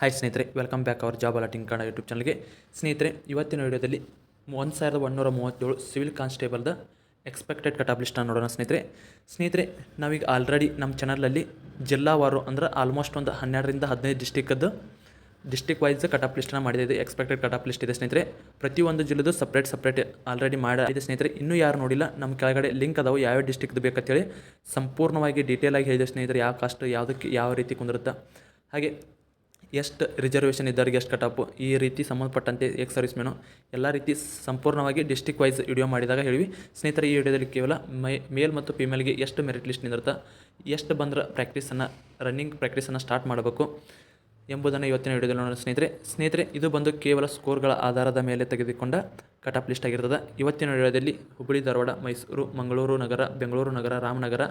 Hi ಸ್ನೇಹಿತರೆ welcome back our job alerting Kannada YouTube ಚಾನಲ್ಗೆ ಸ್ನೇಹಿತರೆ, ಇವತ್ತಿನ ವಿಡಿಯೋದಲ್ಲಿ ಒಂದು ಸಾವಿರದ ಒನ್ನೂರ ಮೂವತ್ತೇಳು ಸಿವಿಲ್ ಕಾನ್ಸ್ಟೇಬಲ್ದ ಎಕ್ಸ್ಪೆಕ್ಟೆಡ್ ಕಟಾಪ್ ಲಿಸ್ಟನ್ನು ನೋಡೋಣ ಸ್ನೇಹಿತರೆ. ಸ್ನೇಹಿತರೆ, ನಾವೀಗ ಆಲ್ರೆಡಿ ನಮ್ಮ ಚಾನಲಲ್ಲಿ ಜಿಲ್ಲಾವಾರು ಅಂದ್ರೆ ಆಲ್ಮೋಸ್ಟ್ ಒಂದು ಹನ್ನೆರಡರಿಂದ ಹದಿನೈದು ಡಿಸ್ಟಿಕ್ಕದ್ದು ಡಿಸ್ಟಿಕ್ ವೈಸ್ ಕಟಾಪ್ ಲಿಸ್ಟನ್ನು ಮಾಡಿದೆ. ಎಕ್ಸ್ಪೆಕ್ಟೆಡ್ ಕಟಾಪ್ ಲಿಸ್ಟ್ ಇದೆ ಸ್ನೇಹಿತರೆ. ಪ್ರತಿಯೊಂದು ಜಿಲ್ಲೆದು ಸಪ್ರೇಟ್ ಸಪ್ರೇಟ್ ಆಲ್ರೆಡಿ ಮಾಡಿದೆ ಸ್ನೇಹಿತರೆ. ಇನ್ನೂ ಯಾರು ನೋಡಿಲ್ಲ ನಮ್ಮ ಕೆಳಗಡೆ ಲಿಂಕ್ ಅದಾವೆ, ಯಾವ ಡಿಸ್ಟಿಕ್ದು ಬೇಕಂತೇಳಿ. ಸಂಪೂರ್ಣವಾಗಿ ಡೀಟೇಲ್ ಆಗಿ ಹೇಳಿದೆ ಸ್ನೇಹಿತರೆ, ಯಾವ ಕಾಸ್ಟ್ ಯಾವುದಕ್ಕೆ, ಯಾವ ರೀತಿ ಕುಂದಿರುತ್ತೆ. ಹಾಗೆ ಎಷ್ಟು ರಿಸರ್ವೇಷನ್ ಇದ್ದವ್ರಿಗೆ ಎಷ್ಟು ಕಟಪ್ ಈ ರೀತಿ ಸಂಬಂಧಪಟ್ಟಂತೆ ಎಕ್ಸ್ ಸರ್ವಿಸ್ ಮೆನು ಎಲ್ಲ ರೀತಿ ಸಂಪೂರ್ಣವಾಗಿ ಡಿಸ್ಟಿಕ್ ವೈಸ್ ವಿಡಿಯೋ ಮಾಡಿದಾಗ ಹೇಳಿವಿ. ಸ್ನೇಹಿತರೆ, ಈ ವಿಡಿಯೋದಲ್ಲಿ ಕೇವಲ ಮೈ ಮೇಲ್ ಮತ್ತು ಫಿಮೇಲ್ಗೆ ಎಷ್ಟು ಮೆರಿಟ್ ಲಿಸ್ಟ್ ನಿಂದಿರುತ್ತೆ, ಎಷ್ಟು ಬಂದ್ರೆ ಪ್ರಾಕ್ಟೀಸನ್ನು ರನ್ನಿಂಗ್ ಪ್ರಾಕ್ಟೀಸನ್ನು ಸ್ಟಾರ್ಟ್ ಮಾಡಬೇಕು. ಎಂಬುದನ್ನು ಇವತ್ತಿನ ವಿಡಿಯೋದಲ್ಲಿ ನೋಡೋಣ ಸ್ನೇಹಿತರೆ. ಸ್ನೇಹಿತರೆ, ಇದು ಬಂದು ಕೇವಲ ಸ್ಕೋರ್ಗಳ ಆಧಾರದ ಮೇಲೆ ತೆಗೆದುಕೊಂಡ ಕಟಾಪ್ ಲಿಸ್ಟ್ ಆಗಿರ್ತದೆ. ಇವತ್ತಿನ ವಿಡಿಯೋದಲ್ಲಿ ಹುಬ್ಬಳ್ಳಿ, ಧಾರವಾಡ, ಮೈಸೂರು, ಮಂಗಳೂರು ನಗರ, ಬೆಂಗಳೂರು ನಗರ, ರಾಮನಗರ,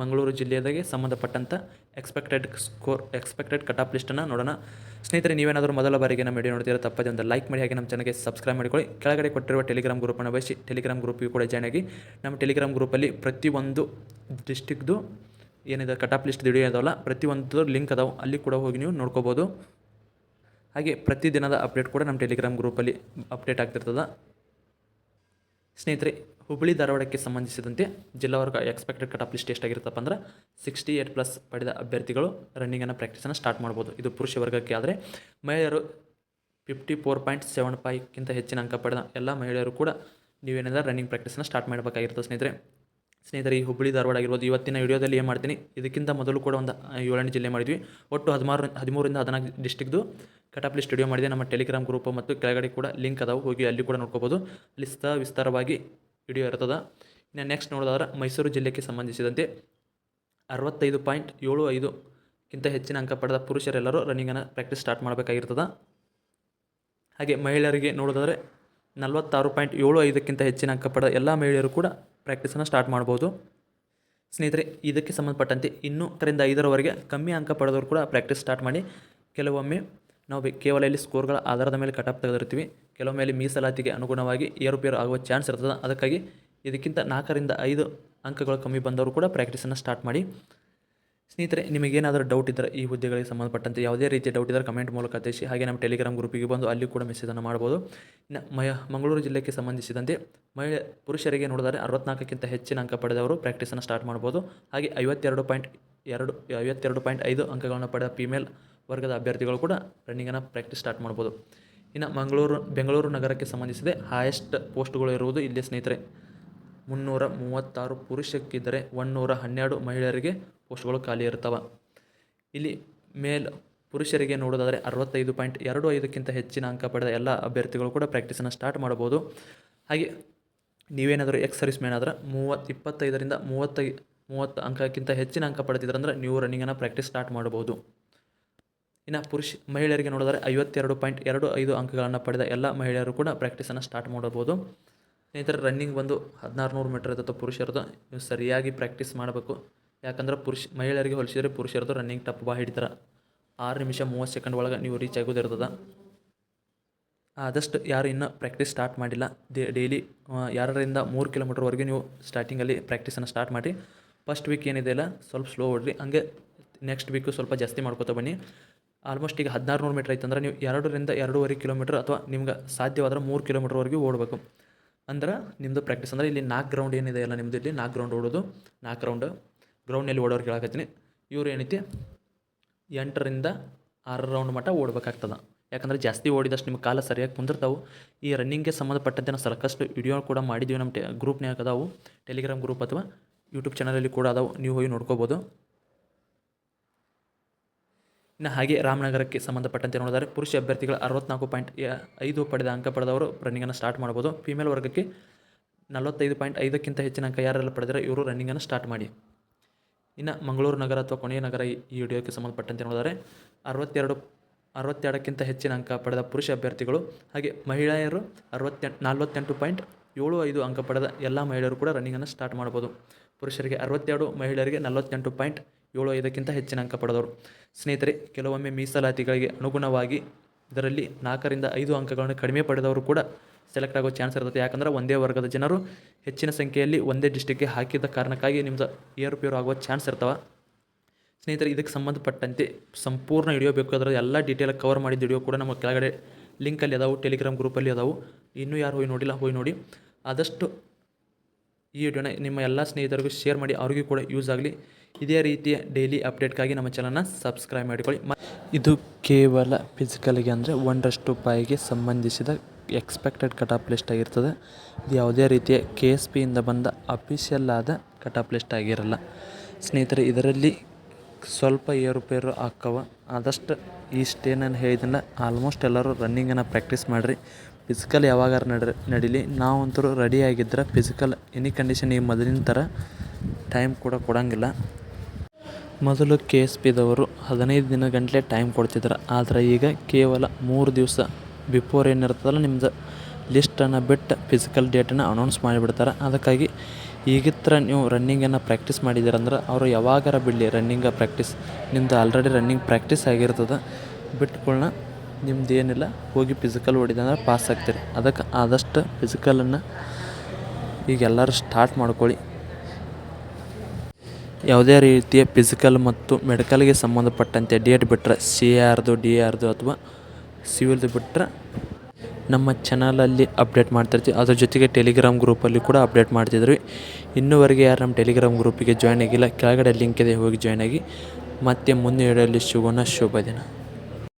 ಮಂಗಳೂರು ಜಿಲ್ಲೆಯದಾಗೆ ಸಂಬಂಧಪಟ್ಟಂಥ ಎಕ್ಸ್ಪೆಕ್ಟೆಡ್ ಸ್ಕೋರ್ ಎಕ್ಸ್ಪೆಕ್ಟೆಡ್ ಕಟಾಪ್ ಲಿಸ್ಟನ್ನು ನೋಡೋಣ. ಸ್ನೇಹಿತರೆ, ನೀವೇನಾದರೂ ಮೊದಲ ಬಾರಿಗೆ ನಮ್ಮ ವಿಡಿಯೋ ನೋಡ್ತೀರಾ ತಪ್ಪದೆ ಒಂದು ಲೈಕ್ ಮಾಡಿ, ಹಾಗೆ ನಮ್ಮ ಚಾನಲ್ಗೆ ಸಬ್ಸ್ಕ್ರೈಬ್ ಮಾಡಿಕೊಳ್ಳಿ. ಕೆಳಗಡೆ ಕೊಟ್ಟಿರುವ ಟೆಲಿಗ್ರಾಮ್ ಗ್ರೂಪನ್ನು ಬಯಸಿ ಟೆಲಿಗ್ರಾಮ್ ಗ್ರೂಪಿಗೂ ಕೂಡ ಜಾಯ್ನ್ ಆಗಿ. ನಮ್ಮ ಟೆಲಿಗ್ರಾಮ್ ಗ್ರೂಪಲ್ಲಿ ಪ್ರತಿಯೊಂದು ಡಿಸ್ಟಿಕ್ದು ಏನಿದೆ ಕಟಾಪ್ ಲಿಸ್ಟ್ ವಿಡಿಯೋ ಇದಾವಲ್ಲ, ಪ್ರತಿಯೊಂದು ಲಿಂಕ್ ಅದಾವೆ, ಅಲ್ಲಿ ಕೂಡ ಹೋಗಿ ನೀವು ನೋಡ್ಕೋಬೋದು. ಹಾಗೆ ಪ್ರತಿದಿನದ ಅಪ್ಡೇಟ್ ಕೂಡ ನಮ್ಮ ಟೆಲಿಗ್ರಾಮ್ ಗ್ರೂಪಲ್ಲಿ ಅಪ್ಡೇಟ್ ಆಗ್ತಿರ್ತದೆ. ಸ್ನೇಹಿತರೆ ಹುಬ್ಬಳ್ಳಿ ಧಾರವಾಡಕ್ಕೆ ಸಂಬಂಧಿಸಿದಂತೆ ಜಿಲ್ಲಾವರ್ಗ ಎಕ್ಸ್ಪೆಕ್ಟೆಡ್ ಕಟಾಪ್ ಲಿಸ್ಟ್ ಎಷ್ಟಾಗಿರುತ್ತಪ್ಪ ಅಂದ್ರೆ ಸಿಕ್ಸ್ಟಿ ಏಟ್ ಪ್ಲಸ್ ಪಡೆದ ಅಭ್ಯರ್ಥಿಗಳು ರನ್ನಿಂಗನ್ನು ಪ್ರಾಕ್ಟೀಸನ್ನು ಸ್ಟಾರ್ಟ್ ಮಾಡ್ಬೋದು. ಇದು ಪುರುಷ ವರ್ಗಕ್ಕೆ ಆದರೆ, ಮಹಿಳೆಯರು ಫಿಫ್ಟಿ ಫೋರ್ ಪಾಯಿಂಟ್ ಸೆವೆನ್ ಫೈವ್ಗಿಂತ ಹೆಚ್ಚಿನ ಅಂಕ ಪಡೆದ ಎಲ್ಲ ಮಹಿಳೆಯರು ಕೂಡ ನೀವೇನಿದೆ ರನ್ನಿಂಗ್ ಪ್ರಾಕ್ಟೀಸನ್ನು ಸ್ಟಾರ್ಟ್ ಮಾಡಬೇಕಾಗಿರ್ತದೆ ಸ್ನೇಹಿತರೆ. ಸ್ನೇಹಿತರೆ, ಈ ಹುಬ್ಬಳ್ಳಿ ಧಾರವಾಡ ಆಗಿರ್ಬೋದು, ಇವತ್ತಿನ ವಿಡಿಯೋದಲ್ಲಿ ಏನು ಮಾಡ್ತೀನಿ, ಇದಕ್ಕಿಂತ ಮೊದಲು ಕೂಡ ಒಂದು ಏಳೆಂಟು ಜಿಲ್ಲೆ ಮಾಡಿದ್ವಿ. ಒಟ್ಟು ಹದಿಮಾರು, ಹದಿಮೂರಿಂದ ಹದಿನಾಲ್ಕು ಡಿಸ್ಟಿಕ್ದು ಕಟಾಪ್ ಲಿಸ್ಟ್ ವಿಡಿಯೋ ಮಾಡಿದೆ. ನಮ್ಮ ಟೆಲಿಗ್ರಾಮ್ ಗ್ರೂಪ್ ಮತ್ತು ಕೆಳಗಡೆ ಕೂಡ ಲಿಂಕ್ ಅದಾವೆ, ಹೋಗಿ ಅಲ್ಲಿ ಕೂಡ ನೋಡ್ಕೋಬೋದು. ಅಲ್ಲಿ ಸ ವಿಸ್ತಾರವಾಗಿ ವಿಡಿಯೋ ಇರ್ತದೆ. ಇನ್ನು ನೆಕ್ಸ್ಟ್ ನೋಡೋದಾದ್ರೆ, ಮೈಸೂರು ಜಿಲ್ಲೆಗೆ ಸಂಬಂಧಿಸಿದಂತೆ ಅರವತ್ತೈದು ಪಾಯಿಂಟ್ ಏಳು ಐದುಕ್ಕಿಂತ ಹೆಚ್ಚಿನ ಅಂಕ ಪಡೆದ ಪುರುಷರೆಲ್ಲರೂ ರನ್ನಿಂಗನ್ನು ಪ್ರಾಕ್ಟೀಸ್ ಸ್ಟಾರ್ಟ್ ಮಾಡಬೇಕಾಗಿರ್ತದೆ. ಹಾಗೆ ಮಹಿಳೆಯರಿಗೆ ನೋಡೋದಾದರೆ ನಲವತ್ತಾರು ಪಾಯಿಂಟ್ ಏಳು ಐದಕ್ಕಿಂತ ಹೆಚ್ಚಿನ ಅಂಕ ಪಡೆದ ಎಲ್ಲ ಮಹಿಳೆಯರು ಕೂಡ ಪ್ರಾಕ್ಟೀಸನ್ನು ಸ್ಟಾರ್ಟ್ ಮಾಡ್ಬೋದು. ಸ್ನೇಹಿತರೆ, ಇದಕ್ಕೆ ಸಂಬಂಧಪಟ್ಟಂತೆ ಇನ್ನೂ ಹತ್ತರಿಂದ ಐದರವರೆಗೆ ಕಮ್ಮಿ ಅಂಕ ಪಡೆದವರು ಕೂಡ ಪ್ರಾಕ್ಟೀಸ್ ಸ್ಟಾರ್ಟ್ ಮಾಡಿ. ಕೆಲವೊಮ್ಮೆ ನಾವು ಕೇವಲ ಇಲ್ಲಿ ಸ್ಕೋರ್ಗಳ ಆಧಾರದ ಮೇಲೆ ಕಟಾಪ್ ತೆಗೆದಿರ್ತೀವಿ. ಕೆಲವೊಮ್ಮೆ ಅಲ್ಲಿ ಮೀಸಲಾತಿಗೆ ಅನುಗುಣವಾಗಿ ಏರುಪೇರು ಆಗುವ ಚಾನ್ಸ್ ಇರ್ತದೆ. ಅದಕ್ಕಾಗಿ ಇದಕ್ಕಿಂತ ನಾಲ್ಕರಿಂದ ಐದು ಅಂಕಗಳು ಕಮ್ಮಿ ಬಂದವರು ಕೂಡ ಪ್ರಾಕ್ಟೀಸನ್ನು ಸ್ಟಾರ್ಟ್ ಮಾಡಿ. ಸ್ನೇಹಿತರೆ, ನಿಮಗೇನಾದರೂ ಡೌಟ್ ಇದ್ದರೆ ಈ ಹುದ್ದೆಗಳಿಗೆ ಸಂಬಂಧಪಟ್ಟಂತೆ ಯಾವುದೇ ರೀತಿಯ ಡೌಟ್ ಇದ್ದರೆ ಕಮೆಂಟ್ ಮೂಲಕ ತಿಳಿಸಿ. ಹಾಗೆ ನಮ್ಮ ಟೆಲಿಗ್ರಾಮ್ ಗ್ರೂಪಿಗೆ ಬಂದು ಅಲ್ಲಿ ಕೂಡ ಮೆಸೇಜನ್ನು ಮಾಡ್ಬೋದು ಇನ್ನು ಮಯ, ಮಂಗಳೂರು ಜಿಲ್ಲೆಗೆ ಸಂಬಂಧಿಸಿದಂತೆ ಮಹಿಳೆ, ಪುರುಷರಿಗೆ ನೋಡಿದರೆ ಅರವತ್ನಾಲ್ಕಕ್ಕಿಂತ ಹೆಚ್ಚಿನ ಅಂಕ ಪಡೆದವರು ಪ್ರಾಕ್ಟೀಸನ್ನು ಸ್ಟಾರ್ಟ್ ಮಾಡ್ಬೋದು ಹಾಗೆ ಐವತ್ತೆರಡು ಪಾಯಿಂಟ್ ಎರಡು, ಐವತ್ತೆರಡು ಪಾಯಿಂಟ್ ಐದು ಅಂಕಗಳನ್ನು ಪಡೆದ ಫಿಮೇಲ್ ವರ್ಗದ ಅಭ್ಯರ್ಥಿಗಳು ಕೂಡ ರನ್ನಿಂಗನ್ನು ಪ್ರಾಕ್ಟೀಸ್ ಸ್ಟಾರ್ಟ್ ಮಾಡ್ಬೋದು ಇನ್ನು ಮಂಗಳೂರು, ಬೆಂಗಳೂರು ನಗರಕ್ಕೆ ಸಂಬಂಧಿಸಿದೆ ಹೈಯೆಸ್ಟ್ ಪೋಸ್ಟ್ಗಳು ಇರುವುದು ಇಲ್ಲಿ ಸ್ನೇಹಿತರೆ. ಮುನ್ನೂರ ಮೂವತ್ತಾರು ಪುರುಷಕ್ಕಿದ್ದರೆ ಒನ್ನೂರ ಹನ್ನೆರಡು ಮಹಿಳೆಯರಿಗೆ ಪೋಸ್ಟ್ಗಳು ಖಾಲಿ ಇರ್ತವೆ ಇಲ್ಲಿ ಮೇಲ್ ಪುರುಷರಿಗೆ ನೋಡೋದಾದರೆ ಅರವತ್ತೈದು ಪಾಯಿಂಟ್ ಎರಡು ಐದಕ್ಕಿಂತ ಹೆಚ್ಚಿನ ಅಂಕ ಪಡೆದ ಎಲ್ಲ ಅಭ್ಯರ್ಥಿಗಳು ಕೂಡ ಪ್ರಾಕ್ಟೀಸನ್ನು ಸ್ಟಾರ್ಟ್ ಮಾಡ್ಬೋದು ಹಾಗೆ ನೀವೇನಾದರೂ ಎಕ್ಸ್ ಸರ್ವಿಸ್ ಮ್ಯಾನ್ ಆದ್ರೆ ಮೂವತ್ತು ಇಪ್ಪತ್ತೈದರಿಂದ ಮೂವತ್ತೈ ಮೂವತ್ತು ಅಂಕಕ್ಕಿಂತ ಹೆಚ್ಚಿನ ಅಂಕ ಪಡೆದಿದ್ರಂದ್ರೆ ನೀವು ರನ್ನಿಂಗನ್ನು ಪ್ರಾಕ್ಟೀಸ್ ಸ್ಟಾರ್ಟ್ ಮಾಡ್ಬೋದು ಇನ್ನು ಪುರುಷ ಮಹಿಳೆಯರಿಗೆ ನೋಡಿದರೆ ಐವತ್ತೆರಡು ಪಾಯಿಂಟ್ ಎರಡು ಐದು ಅಂಕಗಳನ್ನು ಪಡೆದ ಎಲ್ಲ ಮಹಿಳೆಯರು ಕೂಡ ಪ್ರಾಕ್ಟೀಸನ್ನು ಸ್ಟಾರ್ಟ್ ಮಾಡಬಹುದು. ಸ್ನೇಹಿತರೆ ರನ್ನಿಂಗ್ ಬಂದು ಹದಿನಾರು ನೂರು ಮೀಟರ್ ಇರ್ತದೆ ಪುರುಷರದ್ದು ನೀವು ಸರಿಯಾಗಿ ಪ್ರಾಕ್ಟೀಸ್ ಮಾಡಬೇಕು. ಯಾಕಂದ್ರೆ ಪುರುಷ, ಮಹಿಳೆಯರಿಗೆ ಹೋಲಿಸಿದರೆ ಪುರುಷರದ್ದು ರನ್ನಿಂಗ್ ಟಪ್ ಭಾಳ ಹಿಡಿತಾರೆ. ಆರು ನಿಮಿಷ ಮೂವತ್ತು ಸೆಕೆಂಡ್ ಒಳಗೆ ನೀವು ರೀಚ್ ಆಗೋದಿರ್ತದೆ ಆದಷ್ಟು ಯಾರು ಇನ್ನೂ ಪ್ರಾಕ್ಟೀಸ್ ಸ್ಟಾರ್ಟ್ ಮಾಡಿಲ್ಲ. ದೇ ಡೈಲಿ ಎರಡರಿಂದ ಮೂರು ಕಿಲೋಮೀಟರ್ವರೆಗೆ ನೀವು ಸ್ಟಾರ್ಟಿಂಗಲ್ಲಿ ಪ್ರಾಕ್ಟೀಸನ್ನು ಸ್ಟಾರ್ಟ್ ಮಾಡಿ ಫಸ್ಟ್ ವೀಕ್ ಏನಿದೆ ಇಲ್ಲ, ಸ್ವಲ್ಪ ಸ್ಲೋ ಓಡ್ರಿ ಹಂಗೆ ನೆಕ್ಸ್ಟ್ ವೀಕು ಸ್ವಲ್ಪ ಜಾಸ್ತಿ ಮಾಡ್ಕೋತಾ ಬನ್ನಿ. ಆಲ್ಮೋಸ್ಟ್ ಈಗ ಹದಿನಾರು ನೂರು ಮೀಟ್ರ್ ಐತಂದ್ರೆ ನೀವು ಎರಡರಿಂದ ಎರಡೂವರೆ ಕಿಲೋಮೀಟ್ರ್ ಅಥವಾ ನಿಮ್ಗೆ ಸಾಧ್ಯವಾದ್ರೆ ಮೂರು ಕಿಲೋಮೀಟ್ರ್ವರೆಗೂ ಓಡಬೇಕು. ಅಂದ್ರೆ ನಿಮ್ಮದು ಪ್ರಾಕ್ಟೀಸ್ ಅಂದ್ರೆ ಇಲ್ಲಿ ನಾಲ್ಕು ಗ್ರೌಂಡ್ ಏನಿದೆ ಅಲ್ಲ ನಿಮ್ಮದು ಇಲ್ಲಿ ನಾಲ್ಕು ಗ್ರೌಂಡ್ ಓಡೋದು ನಾಲ್ಕು ರೌಂಡ್ ಗ್ರೌಂಡ್ನಲ್ಲಿ ಓಡೋರು ಕೇಳಕತ್ತೀನಿ. ಇವ್ರು ಏನೈತಿ? ಎಂಟರಿಂದ ಆರು ರೌಂಡ್ ಮಟ್ಟ ಓಡಬೇಕಾಗ್ತದೆ. ಯಾಕಂದರೆ ಜಾಸ್ತಿ ಓಡಿದಷ್ಟು ನಿಮ್ಮ ಕಾಲ ಸರಿಯಾಗಿ ಕುಂದಿರ್ತಾವೆ. ಈ ರನ್ನಿಂಗ್ಗೆ ಸಂಬಂಧಪಟ್ಟಂತೆ ನಾವು ಸಾಕಷ್ಟು ವಿಡಿಯೋ ಕೂಡ ಮಾಡಿದ್ದೀವಿ ನಮ್ಮ ಟೆ ಗ್ರೂಪ್ನ್ಯಾಗ ಅದಾವು. ಟೆಲಿಗ್ರಾಮ್ ಗ್ರೂಪ್ ಅಥವಾ ಯೂಟ್ಯೂಬ್ ಚಾನಲಲ್ಲಿ ಕೂಡ ಅದಾವೆ. ನೀವು ಹೋಗಿ ನೋಡ್ಕೋಬೋದು. ಇನ್ನು ಹಾಗೆ ರಾಮನಗರಕ್ಕೆ ಸಂಬಂಧಪಟ್ಟಂತೆ ನೋಡಿದರೆ ಪುರುಷ ಅಭ್ಯರ್ಥಿಗಳು ಅರವತ್ನಾಲ್ಕು ಪಾಯಿಂಟ್ ಐದು ಪಡೆದ ಅಂಕ ಪಡೆದವರು ರನ್ನಿಂಗನ್ನು ಸ್ಟಾರ್ಟ್ ಮಾಡ್ಬೋದು ಫಿಮೇಲ್ ವರ್ಗಕ್ಕೆ ನಲವತ್ತೈದು ಪಾಯಿಂಟ್ ಐದಕ್ಕಿಂತ ಹೆಚ್ಚಿನ ಅಂಕ ಯಾರೆಲ್ಲ ಪಡೆದರೆ ಇವರು ರನ್ನಿಂಗನ್ನು ಸ್ಟಾರ್ಟ್ ಮಾಡಿ. ಇನ್ನು ಮಂಗಳೂರು ನಗರ ಅಥವಾ ಕೊನೆಯ ನಗರ ಈ ವಿಡಿಯೋಕ್ಕೆ ಸಂಬಂಧಪಟ್ಟಂತೆ ನೋಡಿದರೆ ಅರವತ್ತೆರಡು, ಅರವತ್ತೆರಡಕ್ಕಿಂತ ಹೆಚ್ಚಿನ ಅಂಕ ಪಡೆದ ಪುರುಷ ಅಭ್ಯರ್ಥಿಗಳು ಹಾಗೆ ಮಹಿಳೆಯರು ಅರವತ್ತೆಂಟು ನಲ್ವತ್ತೆಂಟು ಪಾಯಿಂಟ್ ಏಳು ಐದು ಅಂಕ ಪಡೆದ ಎಲ್ಲ ಮಹಿಳೆಯರು ಕೂಡ ರನ್ನಿಂಗನ್ನು ಸ್ಟಾರ್ಟ್ ಮಾಡ್ಬೋದು ಪುರುಷರಿಗೆ ಅರವತ್ತೆರಡು, ಮಹಿಳೆಯರಿಗೆ ನಲವತ್ತೆಂಟು ಪಾಯಿಂಟ್ ಏಳು ಐದಕ್ಕಿಂತ ಹೆಚ್ಚಿನ ಅಂಕ ಪಡೆದವರು. ಸ್ನೇಹಿತರೆ, ಕೆಲವೊಮ್ಮೆ ಮೀಸಲಾತಿಗಳಿಗೆ ಅನುಗುಣವಾಗಿ ಇದರಲ್ಲಿ ನಾಲ್ಕರಿಂದ ಐದು ಅಂಕಗಳನ್ನು ಕಡಿಮೆ ಪಡೆದವರು ಕೂಡ ಸೆಲೆಕ್ಟ್ ಆಗೋ ಚಾನ್ಸ್ ಇರ್ತದೆ. ಯಾಕಂದ್ರೆ ಒಂದೇ ವರ್ಗದ ಜನರು ಹೆಚ್ಚಿನ ಸಂಖ್ಯೆಯಲ್ಲಿ ಒಂದೇ ಡಿಸ್ಟಿಕ್ಗೆ ಹಾಕಿದ ಕಾರಣಕ್ಕಾಗಿ ನಿಮ್ದು ಏರುಪೇರು ಆಗುವ ಚಾನ್ಸ್ ಇರ್ತವೆ. ಸ್ನೇಹಿತರೆ, ಇದಕ್ಕೆ ಸಂಬಂಧಪಟ್ಟಂತೆ ಸಂಪೂರ್ಣ ವಿಡಿಯೋ ಬೇಕಾದ್ರೆ ಎಲ್ಲ ಡೀಟೇಲ್ ಕವರ್ ಮಾಡಿದ ವಿಡಿಯೋ ಕೂಡ ನಮ್ಮ ಕೆಳಗಡೆ ಲಿಂಕಲ್ಲಿ ಅದಾವು ಟೆಲಿಗ್ರಾಮ್ ಗ್ರೂಪಲ್ಲಿ ಅದಾವು. ಇನ್ನೂ ಯಾರು ಹೋಗಿ ನೋಡಿಲ್ಲ, ಹೋಗಿ ನೋಡಿ. ಆದಷ್ಟು ಈ ವಿಡಿಯೋನ ನಿಮ್ಮ ಎಲ್ಲ ಸ್ನೇಹಿತರಿಗೂ ಶೇರ್ ಮಾಡಿ ಅವ್ರಿಗೂ ಕೂಡ ಯೂಸ್ ಆಗಲಿ. ಇದೇ ರೀತಿಯ ಡೈಲಿ ಅಪ್ಡೇಟ್ಗಾಗಿ ನಮ್ಮ ಚಾನಲ್ನ ಸಬ್ಸ್ಕ್ರೈಬ್ ಮಾಡಿಕೊಳ್ಳಿ. ಇದು ಕೇವಲ ಫಿಸಿಕಲ್ಗೆ ಅಂದರೆ ಒಂದಷ್ಟು ಪಾಯಿಗೆ ಸಂಬಂಧಿಸಿದ ಎಕ್ಸ್ಪೆಕ್ಟೆಡ್ ಕಟ್ ಆಫ್ ಲಿಸ್ಟ್ ಆಗಿರ್ತದೆ. ಇದು ಯಾವುದೇ ರೀತಿಯ ಕೆ ಎಸ್ ಪಿಯಿಂದ ಬಂದ ಅಫಿಷಿಯಲ್ ಆದ ಕಟ್ ಆಫ್ ಲಿಸ್ಟ್ ಆಗಿರಲ್ಲ. ಸ್ನೇಹಿತರೆ, ಇದರಲ್ಲಿ ಸ್ವಲ್ಪ ಏರುಪೇರು ಆಕ್ಕವ ಆದಷ್ಟು ಇಷ್ಟೇ ನಾನು ಹೇಳಿದ್ದನ್ನು ಆಲ್ಮೋಸ್ಟ್ ಎಲ್ಲರೂ ರನ್ನಿಂಗನ್ನು ಪ್ರಾಕ್ಟೀಸ್ ಮಾಡಿರಿ. ಫಿಸಿಕಲ್ ಯಾವಾಗಾರ ನಡ್ರಿ ನಡೀಲಿ? ನಾವಂತೂ ರೆಡಿ ಆಗಿದ್ರೆ ಫಿಸಿಕಲ್ ಎನಿ ಕಂಡೀಷನ್ ಈ ಮೊದಲಿನ ಥರ ಟೈಮ್ ಕೂಡ ಕೊಡೋಂಗಿಲ್ಲ. ಮೊದಲು ಕೆ ಎಸ್ ಪಿದವರು ಹದಿನೈದು ದಿನ ಗಂಟಲೆ ಟೈಮ್ ಕೊಡ್ತಿದ್ರು. ಆದರೆ ಈಗ ಕೇವಲ ಮೂರು ದಿವಸ ಬಿಫೋರ್ ಏನಿರ್ತದಲ್ಲ ನಿಮ್ಮದು ಲಿಸ್ಟನ್ನು ಬಿಟ್ಟು ಫಿಸಿಕಲ್ ಡೇಟನ್ನು ಅನೌನ್ಸ್ ಮಾಡಿಬಿಡ್ತಾರೆ. ಅದಕ್ಕಾಗಿ ಈಗಿತ್ರ ನೀವು ರನ್ನಿಂಗನ್ನು ಪ್ರಾಕ್ಟೀಸ್ ಮಾಡಿದ್ದೀರಂದ್ರೆ ಅವರು ಯಾವಾಗಾರ ಬಿಡಲಿ ರನ್ನಿಂಗ ಪ್ರಾಕ್ಟೀಸ್ ನಿಮ್ಮದು ಆಲ್ರೆಡಿ ರನ್ನಿಂಗ್ ಪ್ರಾಕ್ಟೀಸ್ ಆಗಿರ್ತದೆ. ಬಿಟ್ಕೊಳ್ಳ ನಿಮ್ದು ಏನಿಲ್ಲ ಹೋಗಿ ಫಿಸಿಕಲ್ ಹೊಡಿದಂದ್ರೆ ಪಾಸ್ ಆಗ್ತೀರಿ. ಅದಕ್ಕೆ ಆದಷ್ಟು ಫಿಸಿಕಲನ್ನು ಈಗ ಎಲ್ಲರೂ ಸ್ಟಾರ್ಟ್ ಮಾಡ್ಕೊಳ್ಳಿ. ಯಾವುದೇ ರೀತಿಯ ಫಿಸಿಕಲ್ ಮತ್ತು ಮೆಡಿಕಲ್ಗೆ ಸಂಬಂಧಪಟ್ಟಂತೆ ಡೇಟ್ ಬಿಟ್ಟರೆ ಸಿ ಆರ್ದು ಡಿ ಆರ್ದು ಅಥವಾ ಸಿವಿಲ್ದು ಬಿಟ್ಟರೆ ನಮ್ಮ ಚಾನಲಲ್ಲಿ ಅಪ್ಡೇಟ್ ಮಾಡ್ತಿರ್ತೀವಿ. ಅದ್ರ ಜೊತೆಗೆ ಟೆಲಿಗ್ರಾಮ್ ಗ್ರೂಪಲ್ಲಿ ಕೂಡ ಅಪ್ಡೇಟ್ ಮಾಡ್ತಿದ್ವಿ ಇನ್ನೂವರೆಗೆ ಯಾರು ನಮ್ಮ ಟೆಲಿಗ್ರಾಮ್ ಗ್ರೂಪಿಗೆ ಜಾಯ್ನ್ ಆಗಿಲ್ಲ, ಕೆಳಗಡೆ ಲಿಂಕ್ ಇದೆ, ಹೋಗಿ ಜಾಯ್ನ್ ಆಗಿ. ಮತ್ತೆ ಮುಂದಿನ ವಿಡಿಯೋಲಿ ಸಿಗೋಣ. ಶುಭ ದಿನ.